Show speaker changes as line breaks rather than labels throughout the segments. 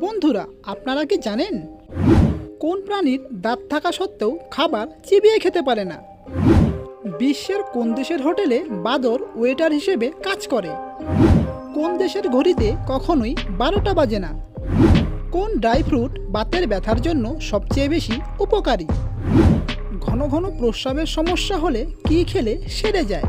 বন্ধুরা, আপনারা কি জানেন? কোন প্রাণীর দাঁত থাকা সত্ত্বেও খাবার চিবিয়ে খেতে পারে না? বিশ্বের কোন দেশের হোটেলে বাদর ওয়েটার হিসেবে কাজ করে? কোন দেশের ঘড়িতে কখনোই বারোটা বাজে না? কোন ড্রাই ফ্রুট বাতের ব্যথার জন্য সবচেয়ে বেশি উপকারী? ঘন ঘন প্রস্রাবের সমস্যা হলে কী খেলে সেরে যায়?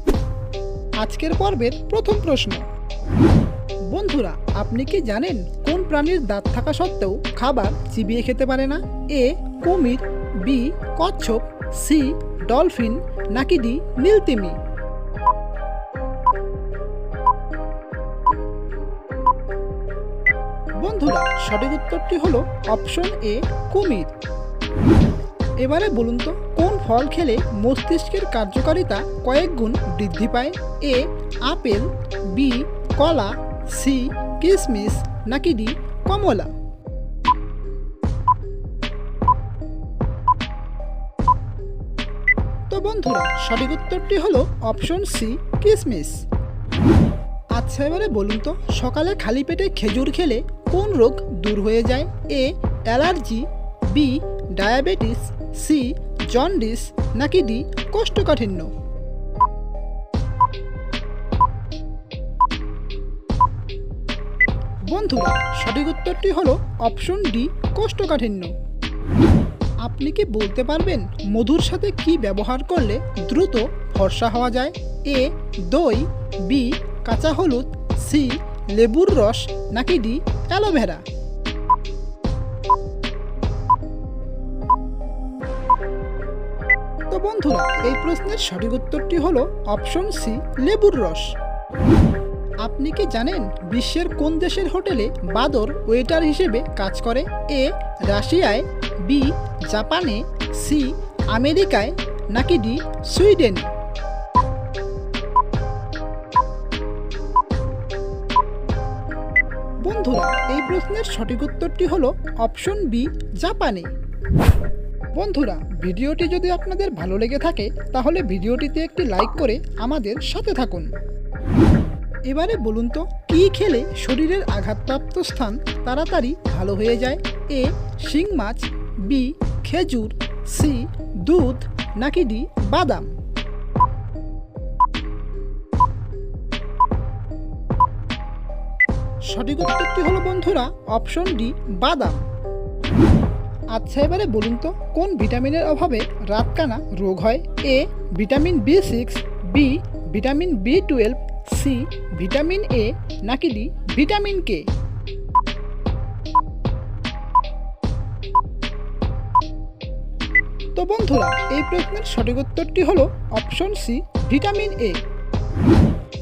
আজকের পর্বের প্রথম প্রশ্ন। বন্ধুরা, আপনি কি জানেন কোন প্রাণীর দাঁত থাকা সত্ত্বেও খাবার চিবিয়ে খেতে পারে না? এ, কুমির, বি, কচ্ছপ, সি, ডলফিন, নাকি ডি, নীলতিমি? বন্ধুরা, সঠিক উত্তরটি হলো অপশন এ, কুমির। এবারে বলুন তো, কোন ফল খেলে মস্তিষ্কের কার্যকারিতা কয়েক গুণ বৃদ্ধি পায়। এ, আপেল, বি, কলা, সি কিশমিশ নাকি ডি, কমলা। তো বন্ধুরা, সঠিক উত্তরটি হলো অপশন সি কিশমিশ আচ্ছা এবারে বলুন তো, সকালে খালি পেটে খেজুর খেলে কোন রোগ দূর হয়ে যায়? A, allergy, B, diabetes, C jaundice নাকি ডি কোষ্ঠকাঠিন্য? বন্ধুরা, সঠিক উত্তরটি হলো অপশন ডি, কোষ্ঠকাঠিন্য। আপনি কি বলতে পারবেন মধুর সাথে কি ব্যবহার করলে দ্রুত ফর্সা হওয়া যায়? এ, দই, বি, কাঁচা হলুদ, সি, লেবুর রস নাকি ডি, অ্যালোভেরা? বন্ধুরা, এই প্রশ্নের সঠিক উত্তরটি হল অপশন সি, লেবুর রস। আপনি কি জানেন বিশ্বের কোন দেশের হোটেলে বাদর ওয়েটার হিসেবে কাজ করে? এ, রাশিয়ায়, বি, জাপানে, সি, আমেরিকায়, নাকি ডি, সুইডেন? বন্ধুরা, এই প্রশ্নের সঠিক উত্তরটি হল অপশন বি, জাপানে। বন্ধুরা, ভিডিওটি যদি আপনাদের ভালো লেগে থাকে, তাহলে ভিডিওটিতে একটি লাইক করে আমাদের সাথে থাকুন। এবারে বলুন তো, কী খেলে শরীরের আঘাতপ্রাপ্ত স্থান তাড়াতাড়ি ভালো হয়ে যায়? এ, শিং মাছ, বি, খেজুর, সি, দুধ, নাকি ডি, বাদাম? সঠিক উত্তরটি হলো বন্ধুরা, অপশন ডি, বাদাম। আচ্ছা এবারে বলুন তো, কোন ভিটামিনের অভাবে রাতকানা রোগ হয়? A, vitamin B six, B, vitamin B twelve, C, vitamin A, নাকি ডি, ভিটামিন কে? তো বন্ধুরা, এই প্রশ্নের সঠিক উত্তরটি হলো অপশন সি, ভিটামিন এ।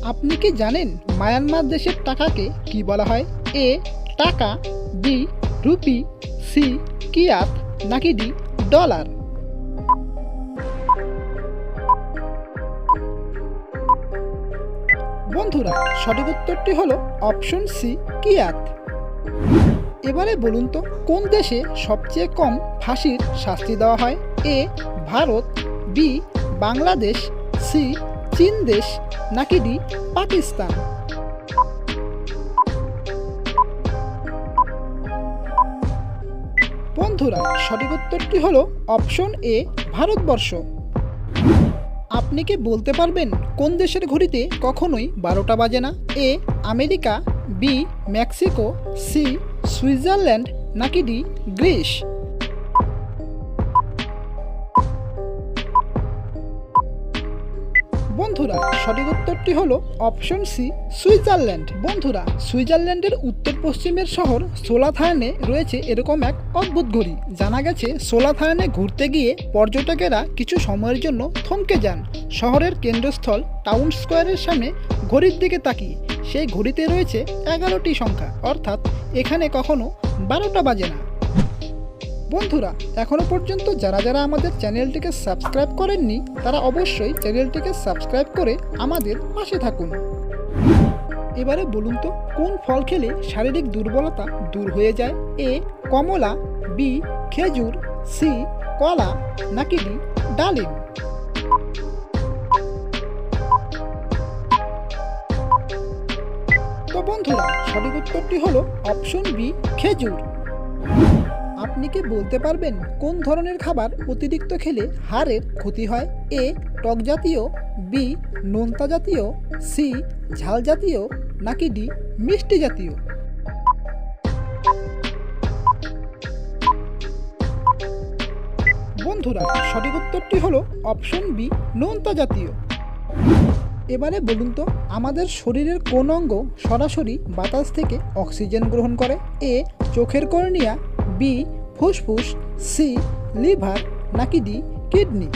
আপনি কি জানেন মায়ানমার দেশের টাকাকে কি বলা হয়? এ, টাকা, বি, রুপি, সি কিয়াত নাকি ডি? ডলার। বন্ধুরা, সঠিক উত্তরটি হলো অপশন সি, কিয়াত। এবারে বলুন তো, কোন দেশে সবচেয়ে কম ফাঁসির শাস্তি দেওয়া হয়? A, Bharat, B, Bangladesh, C, চীন দেশ, নাকি ডি, পাকিস্তান? বন্ধুরা, সঠিক উত্তরটি হলো অপশন এ, ভারতবর্ষ। আপনি কি বলতে পারবেন কোন দেশের ঘড়িতে কখনোই বারোটা বাজে না? A, America, B, Mexico, C, Switzerland, নাকি ডি, গ্রিস? বন্ধুরা, সঠিক উত্তরটি হলো অপশন সি, সুইজারল্যান্ড। বন্ধুরা, সুইজারল্যান্ডের উত্তর পশ্চিমের শহর সোলাথায়নে রয়েছে এরকম এক অদ্ভুত ঘড়ি। জানা গেছে সোলাথায়নে ঘুরতে গিয়ে পর্যটকেরা কিছু সময়ের জন্য থমকে যান। শহরের কেন্দ্রস্থল টাউন স্কোয়ারের সামনে ঘড়ির দিকে তাকিয়ে। সেই ঘড়িতে রয়েছে এগারোটি সংখ্যা, অর্থাৎ এখানে কখনো বারোটা বাজে না। বন্ধুরা, এখনও পর্যন্ত যারা যারা আমাদের চ্যানেলটিকে সাবস্ক্রাইব করেননি, তারা অবশ্যই চ্যানেলটিকে সাবস্ক্রাইব করে আমাদের পাশে থাকুন। এবারে বলুন তো, কোন ফল খেলে শারীরিক দুর্বলতা দূর হয়ে যায়? এ, কমলা, বি, খেজুর, সি, কলা, নাকি ডি, ডালিম? তো বন্ধুরা, সঠিক উত্তরটি হলো অপশন বি, খেজুর। আপনি কি বলতে পারবেন কোন ধরনের খাবার অতিরিক্ত খেলে হাড়ের ক্ষতি হয়? এ, টক জাতীয়, বি, নোনতা জাতীয়, সি, ঝাল জাতীয়, নাকি ডি, মিষ্টি জাতীয়? বন্ধুরা, সঠিক উত্তরটি হলো অপশন বি, নোনতা জাতীয়। এবারে বলুন তো, আমাদের শরীরের কোন অঙ্গ সরাসরি বাতাস থেকে অক্সিজেন গ্রহণ করে? এ, চোখের কর্নিয়া বি, ফুসফুস, সি, লিভার, নাকি ডি, কিডনি।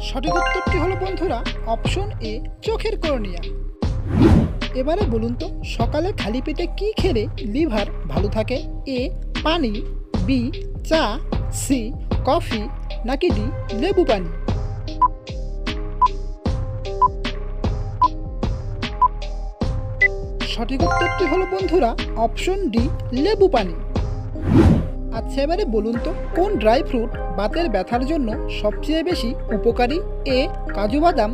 সঠিক উত্তরটি হলো, বন্ধুরা, অপশন এ, চোখের কর্নিয়া। এবারে বলুন তো, সকালে খালি পেটে কি খেলে লিভার ভালো থাকে? এ, পানি, বি, চা, সি, কফি, নাকি ডি, লেবু পানি। সঠিক উত্তরটি হলো, বন্ধুরা, অপশন ডি, লেবু পানি। আচ্ছা এবারে বলুন তো, কোন ড্রাই ফ্রুট বাতের ব্যথার জন্য সবচেয়ে বেশি উপকারী? এ, কাজু বাদাম,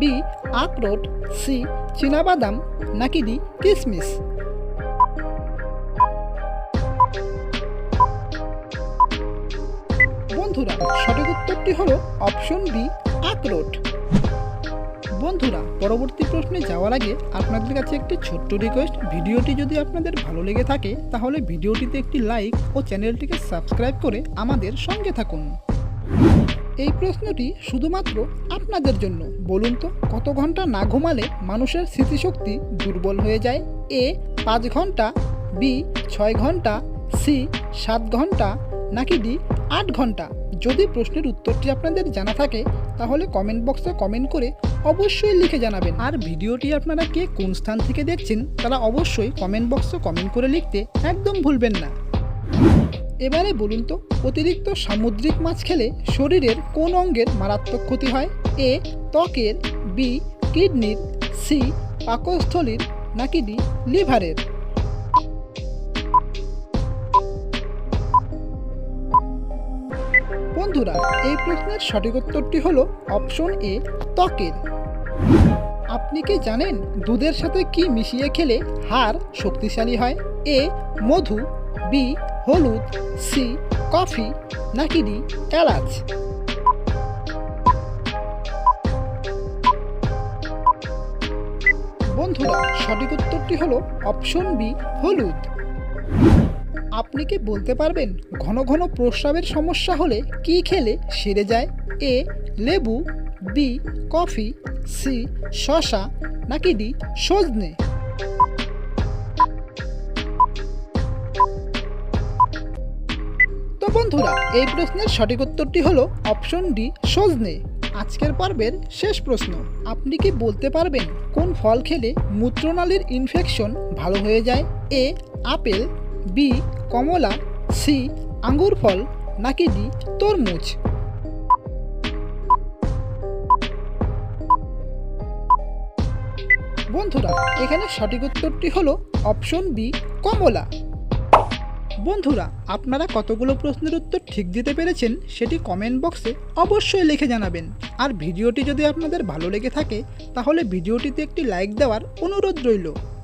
বি, আখরোট, সি, চীনাবাদাম, নাকি ডি কিশমিশ বন্ধুরা, সঠিক উত্তরটি হলো, অপশন বি আখরোট। বন্ধুরা, পরবর্তী প্রশ্নে যাওয়ার আগে আপনাদের কাছে একটি ছোট্ট রিকোয়েস্ট ভিডিওটি যদি আপনাদের ভালো লেগে থাকে, তাহলে ভিডিওটিতে একটি লাইক ও চ্যানেলটিকে সাবস্ক্রাইব করে আমাদের সঙ্গে থাকুন। এই প্রশ্নটি শুধুমাত্র আপনাদের জন্য। বলুন তো, কত ঘণ্টা না ঘুমালে মানুষের স্মৃতিশক্তি দুর্বল হয়ে যায়? এ, পাঁচ ঘণ্টা, বি, ছয় ঘণ্টা, সি, সাত ঘণ্টা, নাকি ডি, আট ঘণ্টা? যদি প্রশ্নের উত্তরটি আপনাদের জানা থাকে, তাহলে কমেন্ট বক্সে কমেন্ট করে অবশ্যই লিখে জানাবেন। আর ভিডিওটি আপনারা কে কোন স্থান থেকে দেখছেন, তারা অবশ্যই কমেন্ট বক্সে কমেন্ট করে লিখতে একদম ভুলবেন না। এবারে বলুন তো, অতিরিক্ত সামুদ্রিক মাছ খেলে শরীরের কোন অঙ্গের মারাত্মক ক্ষতি হয়? এ, ত্বকের, বি, কিডনির, সি, পাকস্থলীর, নাকি ডি, লিভারের? বন্ধুরা, এই প্রশ্নের সঠিক উত্তরটি হলো অপশন এ, ত্বকের। আপনি কি জানেন দুধের সাথে কি মিশিয়ে খেলে হাড় শক্তিশালী হয়? এ, মধু, বি, হলুদ, সি, কফি, নাকি ডি, এলাচ? বন্ধুরা, সঠিক উত্তরটি হলো অপশন বি, হলুদ। আপনি কি বলতে পারবেন ঘন ঘন প্রস্রাবের সমস্যা হলে কি খেলে সেরে যায়? এ, লেবু, বি, কফি, সি, শশা, নাকি ডি, সজনে? তো বন্ধুরা, এই প্রশ্নের সঠিক উত্তরটি হলো অপশন ডি, সজনে। আজকের পর্বের শেষ প্রশ্ন, আপনি কি বলতে পারবেন কোন ফল খেলে মূত্রনালীর ইনফেকশন ভালো হয়ে যায়? এ, আপেল, বি কমলা সি আঙ্গুর ফল, নাকি ডি, তরমুজ? বন্ধুরা, এখানে সঠিক উত্তরটি হলো অপশন বি, কমলা। বন্ধুরা, আপনারা কতগুলো প্রশ্নের উত্তর ঠিক দিতে পেরেছেন সেটি কমেন্ট বক্সে অবশ্যই লিখে জানাবেন। আর ভিডিওটি যদি আপনাদের ভালো লেগে থাকে, তাহলে ভিডিওটিতে একটি লাইক দেওয়ার অনুরোধ রইল।